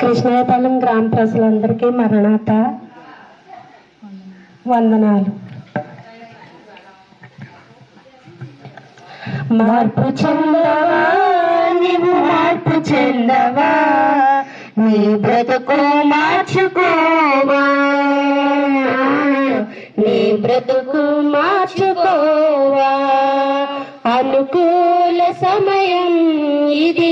కృష్ణాయపాలెం గ్రామ ప్రజలందరికీ మరణాత వందనాలు. మార్పు చెందవా? నీవు మార్పు చెందవా? నీ బ్రతుకు మార్చుకోవా? నీ బ్రతుకు మార్చుకోవా? అనుకూల సమయం ఇది.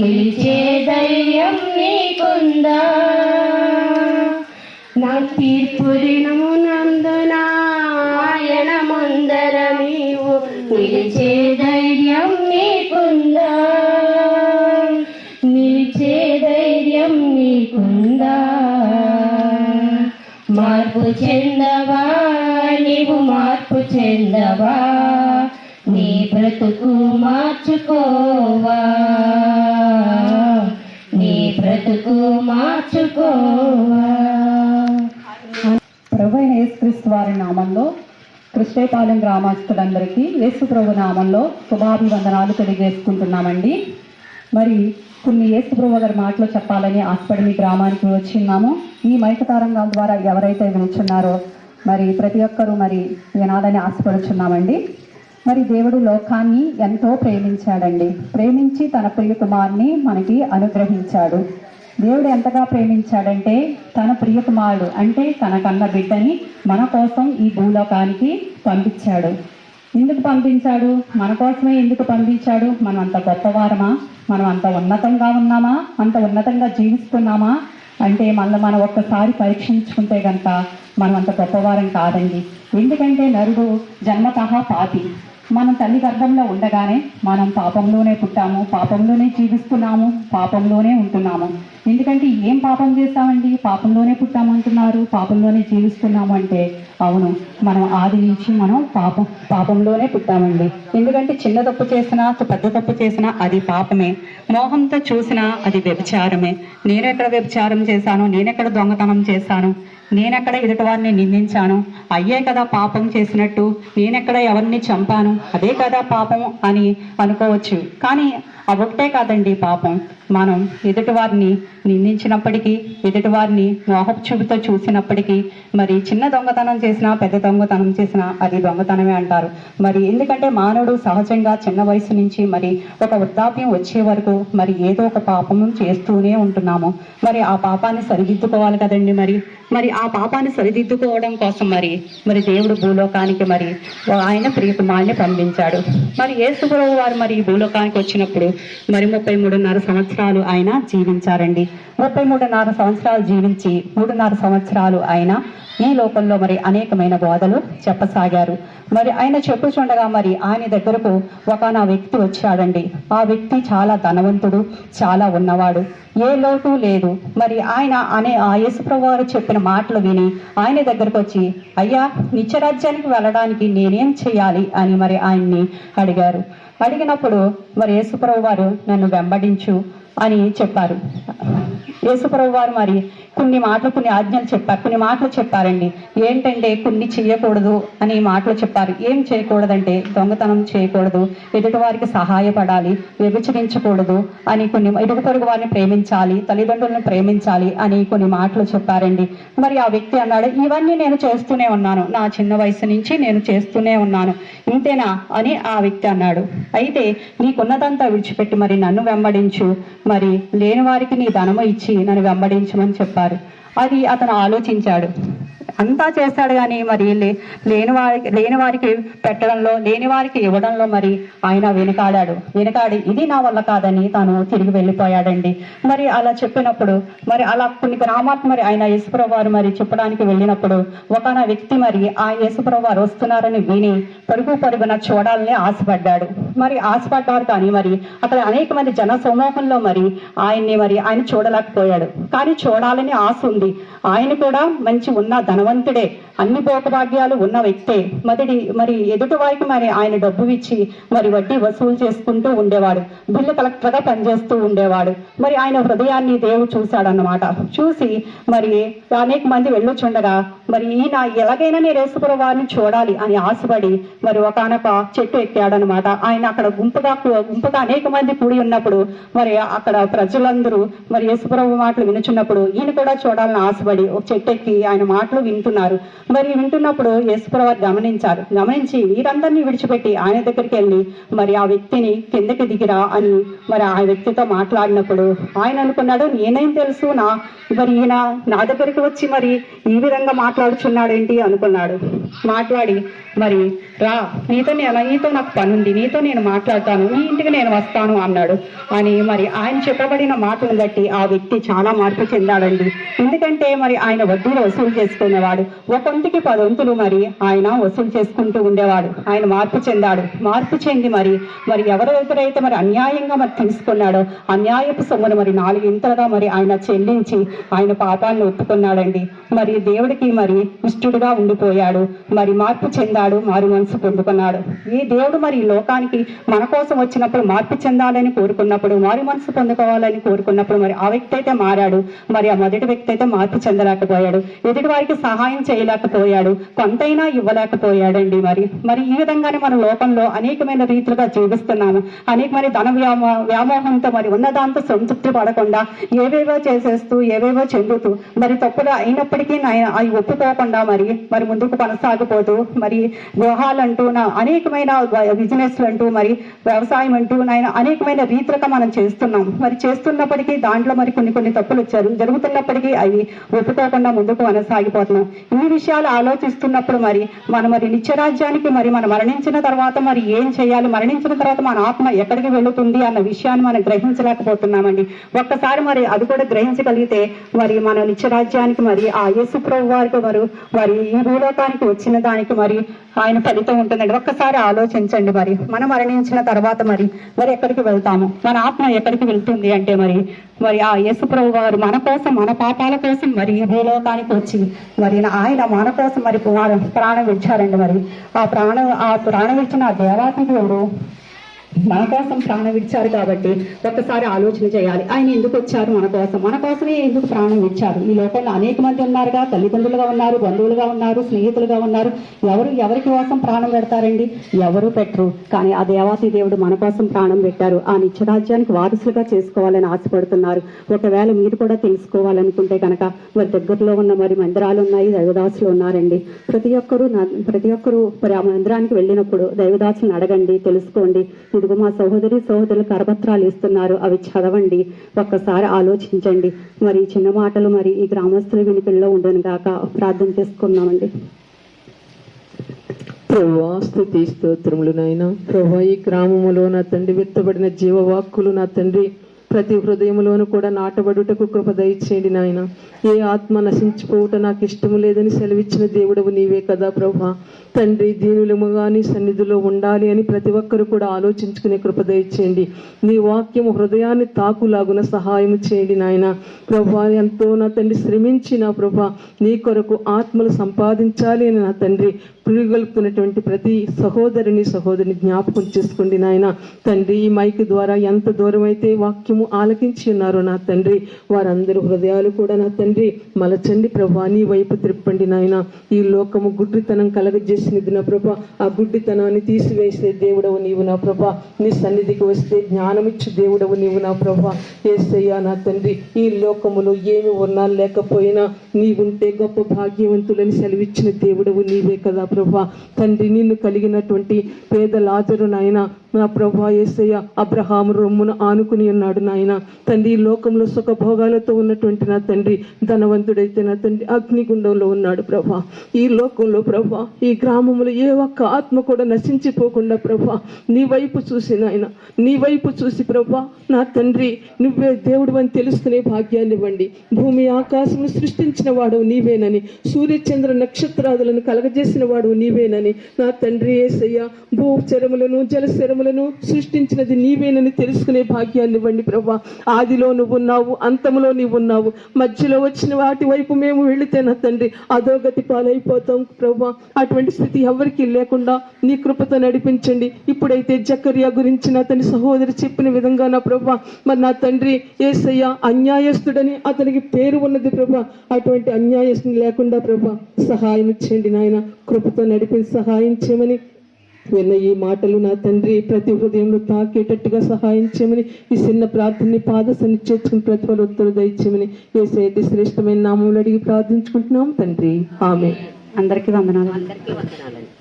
నిలిచే ధైర్యం నీకుందా? నా తీర్పు దినమునందున ఆయన ముందర నీవు నిలిచే ధైర్యం నీకుందా? నిలిచే ధైర్యం నీకుందా? మార్పు చెందవా? నీవు మార్పు చెందవా? నీ బ్రతుకు మార్చుకోవా? బ్రతుకు మార్చుకోవా ప్రభు యేసుక్రీస్తు వారి నామంలో కృష్ణేపాలెం గ్రామస్తులందరికీ యేసు ప్రభు నామంలో శుభాభివందనాలు తెలియజేసుకుంటున్నామండి. మరి కొన్ని యేసు ప్రభు గారి మాటలు చెప్పాలని ఆశపడి మీ గ్రామానికి వచ్చిన్నాము. ఈ మైక తరంగాల ద్వారా ఎవరైతే వినుచున్నారో మరి ప్రతి ఒక్కరూ మరి వినాలని ఆశపడుచున్నామండి. మరి దేవుడు లోకాన్ని ఎంతో ప్రేమించాడండి. ప్రేమించి తన ప్రియ కుమార్ని మనకి అనుగ్రహించాడు. దేవుడు ఎంతగా ప్రేమించాడంటే తన ప్రియ కుమారుడు అంటే తన కన్న బిడ్డని మన కోసం ఈ భూలోకానికి పంపించాడు. ఎందుకు పంపించాడు? మన కోసమే ఎందుకు పంపించాడు? మనం అంత గొప్పవారమా? మనం అంత ఉన్నతంగా ఉన్నామా? అంత ఉన్నతంగా జీవిస్తున్నామా? అంటే మళ్ళీ మనం ఒక్కసారి పరీక్షించుకుంటే కనుక మనం అంత గొప్పవారం కాదండి. ఎందుకంటే నరుడు జన్మతః పాపి. మనం తల్లి గర్భంలో ఉండగానే మనం పాపంలోనే పుట్టాము పాపంలోనే జీవిస్తున్నాము పాపంలోనే ఉంటున్నాము. ఎందుకంటే ఏం పాపం చేస్తామండి? పాపంలోనే పుట్టామంటున్నారు పాపంలోనే జీవిస్తున్నాము అంటే అవును మనం ఆది నుంచి మనం పాపం పాపంలోనే పుట్టామండి. ఎందుకంటే చిన్న తప్పు చేసినా పెద్ద తప్పు చేసినా అది పాపమే. మోహంతో చూసినా అది వ్యభిచారమే. నేనెక్కడ వ్యభిచారం చేశాను? నేనెక్కడ దొంగతనం చేశాను? నేనెక్కడ ఎదుటి వారిని నిందించాను? అయ్యే కదా పాపం చేసినట్టు. నేనెక్కడ ఎవరిని చంపాను? అదే కదా పాపం అని అనుకోవచ్చు. కానీ ఒకటే కాదండి పాపం. మనం ఎదుటి వారిని నిందించినప్పటికీ ఎదుటి వారిని మోహపు చూపుతో చూసినప్పటికీ మరి చిన్న దొంగతనం చేసినా పెద్ద దొంగతనం చేసినా అది దొంగతనమే అంటారు. మరి ఎందుకంటే మానవుడు సహజంగా చిన్న వయసు నుంచి మరి ఒక వృద్ధాప్యం వచ్చే వరకు మరి ఏదో ఒక పాపము చేస్తూనే ఉంటున్నాము. మరి ఆ పాపాన్ని సరిదిద్దుకోవాలి కదండి మరి? మరి ఆ పాపాన్ని సరిదిద్దుకోవడం కోసం మరి మరి దేవుడు భూలోకానికి మరి ఆయన ప్రియకుమారిని పంపించాడు. మరి యేసుప్రభు వారు మరి భూలోకానికి వచ్చినప్పుడు మరి ముప్పై మూడున్నర సంవత్సరాలు ఆయన జీవించారండి. ముప్పై మూడున్నర సంవత్సరాలు జీవించి మూడున్నర సంవత్సరాలు ఆయన ఈ లోకంలో మరి అనేకమైన బోధలు చెప్పసాగారు. మరి ఆయన చెప్పుచుండగా మరి ఆయన దగ్గరకు ఒక నా వ్యక్తి వచ్చాడండి. ఆ వ్యక్తి చాలా ధనవంతుడు చాలా ఉన్నవాడు. ఏ లోటు లేదు. మరి ఆయన అనే ఆ యేసుప్రభు వారు చెప్పిన మాటలు విని ఆయన దగ్గరకు వచ్చి అయ్యా నిత్యరాజ్యానికి వెళ్ళడానికి నేనేం చేయాలి? అని మరి ఆయన్ని అడిగారు. అడిగినప్పుడు మరి యేసుప్రభు వారు నన్ను వెంబడించు అని చెప్పారు. యేసుప్రభు వారు మరి కొన్ని మాటలు కొన్ని ఆజ్ఞలు చెప్పారు. కొన్ని మాటలు చెప్పారండి. ఏంటంటే కొన్ని చేయకూడదు అని మాటలు చెప్పారు. ఏం చేయకూడదంటే దొంగతనం చేయకూడదు ఎదుటి వారికి సహాయపడాలి విభజించకూడదు అని కొన్ని ఇరుగు పొరుగు వారిని ప్రేమించాలి తల్లిదండ్రులను ప్రేమించాలి అని కొన్ని మాటలు చెప్పారండి. మరి ఆ వ్యక్తి అన్నాడు ఇవన్నీ నేను చేస్తూనే ఉన్నాను. నా చిన్న వయసు నుంచి నేను చేస్తూనే ఉన్నాను. ఇంతేనా? అని ఆ వ్యక్తి అన్నాడు. అయితే నీకున్నదంతా విడిచిపెట్టి మరి నన్ను వెంబడించు. మరి లేని వారికి నీ ధనము ఇచ్చి నన్ను వెంబడించమని చెప్పారు. అది అతను ఆలోచించాడు. అంతా చేస్తాడు కానీ మరి లేని వారికి లేని వారికి పెట్టడంలో లేని వారికి ఇవ్వడంలో మరి ఆయన వెనుకాడాడు. వెనుకాడి ఇది నా వల్ల కాదని తాను తిరిగి వెళ్ళిపోయాడండి. మరి అలా చెప్పినప్పుడు మరి అలా కొన్ని గ్రామాలకు మరి ఆయన యేసుప్రభు వారు మరి చెప్పడానికి వెళ్ళినప్పుడు ఒకన వ్యక్తి మరి ఆ యేసుప్రభు వారు వస్తున్నారని విని పరుగు పరుగున చూడాలని ఆశపడ్డాడు. మరి ఆశపడ్డారు కానీ మరి అక్కడ అనేక మంది జన సమూహంలో మరి ఆయన్ని మరి ఆయన చూడలేకపోయాడు. కానీ చూడాలని ఆశ ఉంది. ఆయన కూడా మంచి ఉన్న ధనవంతుడే అన్ని భోగభాగ్యాలు ఉన్న వ్యక్తే. మొదటి మరి ఎదుటి వారికి మరి ఆయన డబ్బు ఇచ్చి మరి వడ్డీ వసూలు చేసుకుంటూ ఉండేవాడు. బిల్లు కలెక్టర్గా పనిచేస్తూ ఉండేవాడు. మరి ఆయన హృదయాన్ని దేవుడు చూశాడన్నమాట. చూసి మరి అనేక మంది వెళ్ళొచ్చుండగా మరి ఈయన ఎలాగైనా నేను యేసుప్రభు వారిని చూడాలి అని ఆశపడి మరి ఒకనొక చెట్టు ఎక్కాడనమాట ఆయన అక్కడ గుంపుగా గుంపుగా అనేక మంది కూడి ఉన్నప్పుడు మరి అక్కడ ప్రజలందరూ మరి యేసుప్రభు మాటలు వినుచున్నప్పుడు ఈయన కూడా చూడాలని ఆశపడి ఒక చెట్టెక్కి ఆయన మాటలు వింటున్నారు. మరి వింటున్నప్పుడు యేసుప్రభు వారు గమనించారు. గమనించి వీరందరినీ విడిచిపెట్టి ఆయన దగ్గరికి వెళ్ళి మరి ఆ వ్యక్తిని కిందకి దిగిరా అని మరి ఆ వ్యక్తితో మాట్లాడినప్పుడు ఆయన అనుకున్నాడు నేనేం తెలుసు నా మరి ఈయన నా దగ్గరికి వచ్చి మరి ఈ విధంగా మాట్లాడుచున్నాడు ఏంటి అనుకున్నాడు. మాట్లాడి మరి రా నీతో నేను నీతో నాకు పని ఉంది నీతో నేను మాట్లాడతాను నీ ఇంటికి నేను వస్తాను అన్నాడు. అని మరి ఆయన చెప్పబడిన మాటను బట్టి ఆ వ్యక్తి చాలా మార్పు చెందాడండి. ఎందుకంటే మరి ఆయన వడ్డీలు వసూలు చేసుకునేవాడు. ఒకంటికి పదొంతులు మరి ఆయన వసూలు చేసుకుంటూ ఉండేవాడు. ఆయన మార్పు చెందాడు. మార్పు చెంది మరి మరి ఎవరెవరైతే మరి అన్యాయంగా మరి తీసుకున్నాడో అన్యాయపు సొమ్మును మరి నాలుగింతలుగా మరి ఆయన చెల్లించి ఆయన పాపాలను ఒప్పుకున్నాడండి. మరి దేవుడికి మరి ఇష్టడుగా ఉండిపోయాడు. మరి మార్పు చెందాడు మారు మనసు పొందుకున్నాడు. ఈ దేవుడు మరి ఈ లోకానికి మన కోసం వచ్చినప్పుడు మార్పు చెందాలని కోరుకున్నప్పుడు మారు మనసు పొందుకోవాలని కోరుకున్నప్పుడు మరి ఆ వ్యక్తి అయితే మారాడు. మరి ఆ మొదటి వ్యక్తి అయితే మార్పు చెందలేకపోయాడు. ఎదుటి వారికి సహాయం చేయలేకపోయాడు. కొంతైనా ఇవ్వలేకపోయాడండి మరి. మరి ఈ విధంగానే మన లోకంలో అనేకమైన రీతిలుగా జీవిస్తున్నాము. అనేకమైన ధన వ్యామో వ్యామోహంతో మరి ఉన్నదాంతో సంతృప్తి పడకుండా ఏవేవో చేసేస్తూ ఏవేవో చెందుతూ మరి తప్పులు అయినప్పటికీ అవి ఒప్పుకోకుండా మరి మరి ముందుకు కొనసాగిపోతూ మరి గృహాలంటూ నా అనేకమైన బిజినెస్లు అంటూ మరి వ్యవసాయం అంటూ నాయన అనేకమైన రీతులుగా మనం చేస్తున్నాం. మరి చేస్తున్నప్పటికీ దాంట్లో మరి కొన్ని కొన్ని తప్పులు జరుగుతున్నప్పటికీ అవి ఒప్పుకోకుండా ముందుకు కొనసాగిపోతున్నాం. ఇన్ని విషయాలు ఆలోచిస్తున్నప్పుడు మరి మన మరి నిత్యరాజ్యానికి మరి మనం మరణించిన తర్వాత మరి ఏం చేయాలి? మరణించిన తర్వాత మన ఆత్మ ఎక్కడికి వెళుతుంది అన్న విషయాన్ని మనం గ్రహించలేకపోతున్నామండి. ఒక్కసారి మరి అది కూడా గ్రహించగలిగితే మరి మన నిత్యరాజ్యానికి మరి ఆ యేసు ప్రభు వారికి మరి మరి ఈ భూలోకానికి వచ్చిన దానికి మరి ఆయన ఫలితం ఉంటుందండి. ఒక్కసారి ఆలోచించండి మరి. మనం మరణించిన తర్వాత మరి మరి ఎక్కడికి వెళ్తాము? మన ఆత్మ ఎక్కడికి వెళ్తుంది అంటే మరి మరి ఆ యేసు ప్రభు వారు మన కోసం మన పాపాల కోసం మరి ఈ భూలోకానికి వచ్చి మరి ఆయన మన కోసం మరి ప్రాణం ప్రాణం మరి. ఆ ప్రాణం ఆ ప్రాణం ఇచ్చిన ఆ దేవాతి దేవుడు మన కోసం ప్రాణం విడిచారు కాబట్టి ఒక్కసారి ఆలోచన చేయాలి. ఆయన ఎందుకు వచ్చారు మన కోసం? మన కోసమే ఎందుకు ప్రాణం విడిచారు? ఈ లోకంలో అనేక మంది ఉన్నారుగా. తల్లిదండ్రులుగా ఉన్నారు బంధువులుగా ఉన్నారు స్నేహితులుగా ఉన్నారు. ఎవరు ఎవరి కోసం ప్రాణం పెడతారండి? ఎవరు పెట్టరు. కానీ ఆ దేవాతి దేవుడు మన కోసం ప్రాణం పెట్టారు. ఆ నిత్యరాజ్యానికి వారసులుగా చేసుకోవాలని ఆశపడుతున్నారు. ఒకవేళ మీరు కూడా తెలుసుకోవాలనుకుంటే కనుక మరి దగ్గరలో ఉన్న మరి మందిరాలు ఉన్నాయి దైవదాసులు ఉన్నారండి. ప్రతి ఒక్కరూ ప్రతి ఒక్కరూ మందిరానికి వెళ్ళినప్పుడు దైవదాసులను అడగండి తెలుసుకోండి. ఇదిగో మా సహోదరి సహోదరులు కరపత్రాలు ఇస్తున్నారు. అవి చదవండి. ఒక్కసారి ఆలోచించండి. మరి చిన్న మాటలు మరి ఈ గ్రామస్తుల వినికిల్లో ఉండను గాక. ప్రార్థన చేసుకున్నామండి ప్రభా స్థుతి స్తోత్రములు నాయన. ప్రభా ఈ గ్రామములో నా తండ్రి విత్తబడిన జీవవాక్కులు నా తండ్రి. ప్రతి హృదయంలోనూ కూడా నాటబడుటకు కృప దయచేయండి నాయన. ఏ ఆత్మ నశించిపోవుట నాకు ఇష్టము లేదని సెలవిచ్చిన దేవుడవు నీవే కదా ప్రభా. తండ్రి దీనులము గాని సన్నిధిలో ఉండాలి అని ప్రతి ఒక్కరు కూడా ఆలోచించుకునే కృప దయచేయండి. నీ వాక్యము హృదయాన్ని తాకులాగున సహాయం చేయండి నాయన. ప్రభా ఎంతో నా తండ్రి శ్రమించి నా ప్రభా నీ కొరకు ఆత్మలు సంపాదించాలి అని నా తండ్రి పురుగొల్పుతున్నటువంటి ప్రతి సహోదరుని సహోదరిని జ్ఞాపకం చేసుకోండి నాయన. తండ్రి ఈ మైక్ ద్వారా ఎంత దూరం అయితే వాక్యము ఆలకించి ఉన్నారు నా తండ్రి. వారందరూ హృదయాలు కూడా నా తండ్రి. మలచండి ప్రభా నీ వైపు త్రిప్పండి నాయన. ఈ లోకము గుడ్డితనం కలగజేసినది నా ప్రభ. ఆ గుడ్డితనాన్ని తీసివేసే దేవుడవు నీవు నా ప్రభ. నీ సన్నిధికి వస్తే జ్ఞానమిచ్చు దేవుడవు నీవు నా ప్రభా. ఏసయ్యా నా తండ్రి ఈ లోకములో ఏమి ఉన్నా లేకపోయినా నీవుంటే గొప్ప భాగ్యవంతులని సెలవిచ్చిన దేవుడవు నీవే కదా ప్రభా. తండ్రి నిన్ను కలిగినటువంటి పేద లాజరు నాయన నా ప్రభా ఏసయ్య అబ్రహాము రొమ్మును ఆనుకుని ఉన్నాడు నాయన. తండ్రి ఈ లోకంలో సుఖభోగాలతో ఉన్నటువంటి నా తండ్రి ధనవంతుడైతే నా తండ్రి అగ్నిగుండంలో ఉన్నాడు ప్రభా. ఈ లోకంలో ప్రభా ఈ గ్రామంలో ఏ ఒక్క ఆత్మ కూడా నశించిపోకుండా ప్రభా నీ వైపు చూసి నాయన నీ వైపు చూసి ప్రభా నా తండ్రి నువ్వే దేవుడు అని తెలుసుకునే భాగ్యాన్ని ఇవ్వండి. భూమి ఆకాశము సృష్టించిన వాడు నీవేనని సూర్యచంద్ర నక్షత్రాదులను కలగజేసిన వాడు నీవేనని నా తండ్రి ఏసయ్య భూచరములను చరములను జలశరములను సృష్టించినది నీవేనని తెలుసుకునే భాగ్యాన్ని ఇవ్వండి ప్రభా ఆదిలో నువ్వు ఉన్నావు అంతములో నీవు ఉన్నావు. మధ్యలో వచ్చిన వాటి వైపు మేము వెళితే నా తండ్రి అధోగతి పాలైపోతాం ప్రభా అటువంటి స్థితి ఎవరికీ లేకుండా నీ కృపతో నడిపించండి. ఇప్పుడైతే జకరియా గురించి నా తన సహోదరి చెప్పిన విధంగా నా ప్రభా మరి నా తండ్రి ఏసయ్య అన్యాయస్తుడని అతనికి పేరు ఉన్నది ప్రభా అటువంటి అన్యాయస్తుని లేకుండా ప్రభా సహాయం ఇచ్చేయండి నాయన. కృపతో నడిపించి సహాయం చేయమని విన్న ఈ మాటలు నా తండ్రి ప్రతి హృదయంలో తాకేటట్టుగా సహాయం చేయమని ఈ చిన్న ప్రార్థనని పాద సన్ని చేర్చుకుని ప్రతి వాళ్ళు ఉత్తరు దయచేయమని ఏసైతే శ్రేష్టమైన నామంలో అడిగి ప్రార్థించుకుంటున్నాం తండ్రి. ఆమె అందరికీ వందనాలు. అందరికీ వందనాలండి.